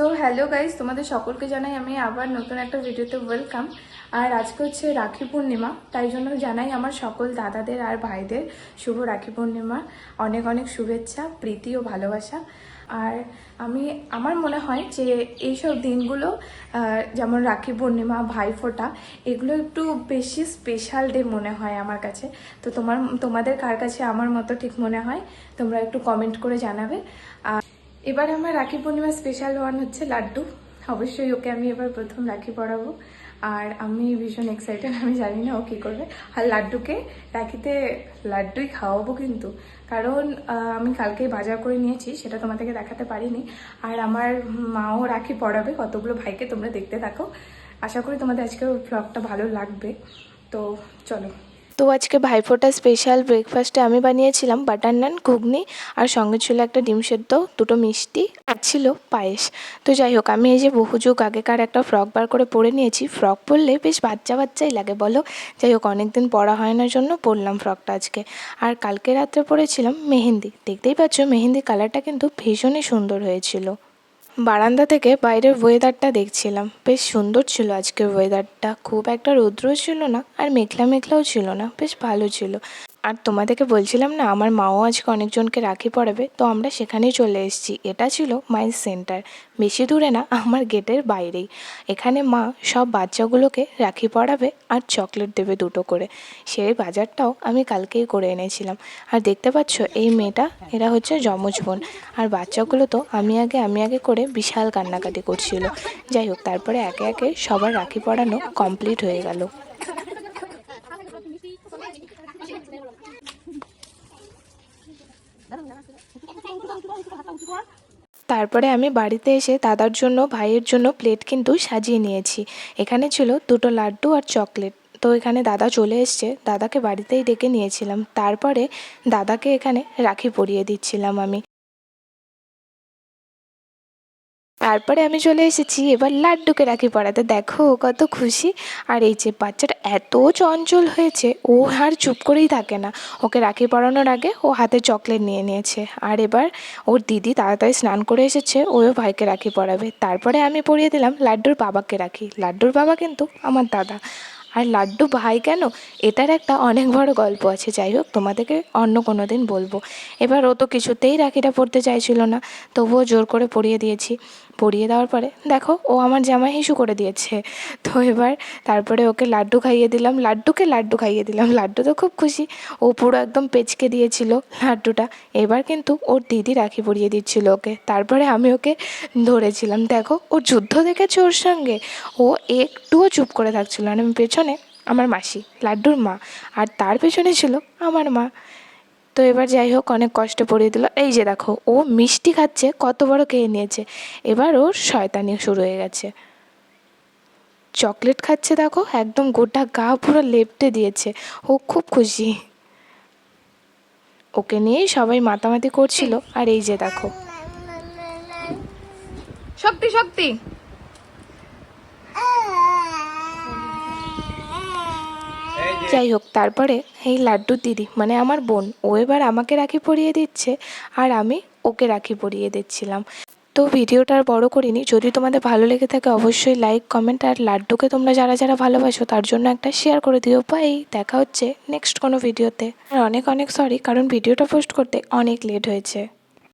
So hello guys তোমাদের সকলকে জানাই আমি আবার নতুন একটা ভিডিওতে ওয়েলকাম আর আজকে হচ্ছে রাখি পূর্ণিমা, তাই জন্য জানাই আমার সকল দাদাদের আর ভাইদের শুভ রাখি পূর্ণিমা। অনেক অনেক শুভেচ্ছা, প্রীতি ও ভালোবাসা। আর আমি, আমার মনে হয় যে এইসব দিনগুলো যেমন রাখি পূর্ণিমা, ভাইফোঁটা, এগুলো একটু বেশি স্পেশাল ডে মনে হয় আমার কাছে। তো তোমার, তোমাদের কার কাছে আমার মতো ঠিক মনে হয়? তোমরা একটু কমেন্ট করে জানাবে। এবার আমার রাখি পূর্ণিমা স্পেশাল ওয়ান হচ্ছে লাড্ডু। অবশ্যই ওকে আমি এবার প্রথম রাখি পরাবো। আর আমি ভীষণ এক্সাইটেড আমি জানি না ও কী করবে। আর লাড্ডুকে রাখিতে লাড্ডুই খাওয়াবো কিন্তু। কারণ আমি কালকেই বাজার করে নিয়েছি, সেটা তোমাদেরকে দেখাতে পারিনি। আর আমার মাও রাখি পরাবে, কতগুলো ভাইকে তোমরা দেখতে থাকো। আশা করি তোমাদের আজকে ব্লগটা ভালো লাগবে। তো চলো। তো আজকে ভাইফোঁটা স্পেশাল ব্রেকফাস্টে আমি বানিয়েছিলাম বাটার নান ঘুগনি আর সঙ্গে ছিল একটা ডিম সেদ্ধ, দুটো মিষ্টি আর ছিল পায়েস। তো যাই হোক, আমি এই যে বহু যুগ আগেকার একটা ফ্রক বার করে পরে নিয়েছি। ফ্রক পরলে বেশ বাচ্চা বাচ্চাই লাগে, বলো? যাই হোক, অনেকদিন পরা হয় না জন্য পরলাম ফ্রকটা আজকে। আর কালকে রাত্রে পরেছিলাম মেহেন্দি। দেখতেই পাচ্ছ মেহেন্দি কালারটা কিন্তু ভীষণই সুন্দর হয়েছিল। বারান্দা থেকে বাইরের ওয়েদারটা দেখছিলাম। বেশ সুন্দর ছিল আজকের ওয়েদারটা খুব একটা রৌদ্রও ছিল না, আর মেঘলা মেঘলাও ছিল না। বেশ ভালো ছিল। আর তোমাদেরকে বলছিলাম না, আমার মাও আজকে অনেকজনকে রাখি পড়াবে, তো আমরা সেখানেই চলে এসেছি। এটা ছিল মাইন্ড সেন্টার বেশি দূরে না, আমার গেটের বাইরেই। এখানে মা সব বাচ্চাগুলোকে রাখি পরাবে আর চকলেট দেবে দুটো করে। সেই বাজারটাও আমি কালকেই করে এনেছিলাম। আর দেখতে পাচ্ছ, এই মেয়েটা, এরা হচ্ছে যমজ বোন। আর বাচ্চাগুলো তো আমি আগে আমি আগে করে বিশাল কান্নাকাটি করছিল। যাই হোক, তারপরে একে একে সবার রাখি পরানো কমপ্লিট হয়ে গেল। তারপরে আমি বাড়িতে এসে দাদার জন্য, ভাইয়ের জন্য প্লেট কিন্তু সাজিয়ে নিয়েছি। এখানে ছিল দুটো লাড্ডু আর চকলেট তো এখানে দাদা চলে এসছে। দাদাকে বাড়িতেই ডেকে নিয়েছিলাম। তারপরে দাদাকে এখানে রাখি পরিয়ে দিচ্ছিলাম আমি। তারপরে আমি চলে এসেছি, এবার লাড্ডুকে রাখি পড়াতে। দেখো ও কত খুশি। আর এই যে বাচ্চাটা এত চঞ্চল হয়েছে, ও আর চুপ করেই থাকে না। ওকে রাখি পরানোর আগে ও হাতে চকলেট নিয়ে নিয়েছে। আর এবার ওর দিদি তাড়াতাড়ি স্নান করে এসেছে ওও ভাইকে রাখি পরাবে তারপরে আমি পরিয়ে দিলাম লাড্ডুর বাবাকে রাখি। লাড্ডুর বাবা কিন্তু আমার দাদা। আর লাড্ডু ভাই কেন? এটার একটা অনেক বড় গল্প আছে। যাই হোক, তোমাদেরকে অন্য কোনো দিন বলব। এবার ও তো কিছুতেই রাখিটা পড়তে চাইছিল না। তবুও জোর করে পরিয়ে দিয়েছি। পরিয়ে দেওয়ার পরে, দেখো ও আমার জামাই হিসু করে দিয়েছে। তো এবার তারপরে ওকে লাড্ডু খাইয়ে দিলাম, লাড্ডুকে লাড্ডু খাইয়ে দিলাম। লাড্ডু তো খুব খুশি, ও পুরো একদম পেচকে দিয়েছিল লাড্ডুটা। এবার কিন্তু ওর দিদি রাখি পরিয়ে দিচ্ছিল ওকে। তারপরে আমি ওকে ধরেছিলাম। দেখো ও যুদ্ধ দেখেছে ওর সঙ্গে। ও একটুও চুপ করে থাকছিল আর আমি পেছনে আমার মাসি, লাড্ডুর মা, আর তার পেছনে ছিল আমার মা। তো এবার যাই হোক, অনেক কষ্টে পড়িয়ে দিল। এই যে দেখো, ও মিষ্টি খাচ্ছে, কত বড় খেয়ে নিয়েছে। এবার ওর শয়তানি শুরু হয়ে গেছে। চকলেট খাচ্ছে দেখো, একদম গোটা গা পুরো লেপটে দিয়েছে। ও খুব খুশি। ওকে নিয়েই সবাই মাতামাতি করছিল। আর এই যে দেখো। শক্তি শক্তি! যাই হোক, তারপরে এই লাড্ডু দিদি মানে আমার বোন, ও এবার আমাকে রাখি পরিয়ে দিচ্ছে আর আমি ওকে রাখি পরিয়ে দিচ্ছিলাম। তো ভিডিওটা আর বড় করিনি, যদি তোমাদের ভালো লেগে থাকে অবশ্যই লাইক কমেন্ট আর লাড্ডুকে তোমরা যারা যারা ভালোবাসো তার জন্য একটা শেয়ার করে দিও। বাই দেখা হচ্ছে নেক্সট কোনো ভিডিওতে আর অনেক অনেক সরি কারণ ভিডিওটা পোস্ট করতে অনেক লেট হয়েছে।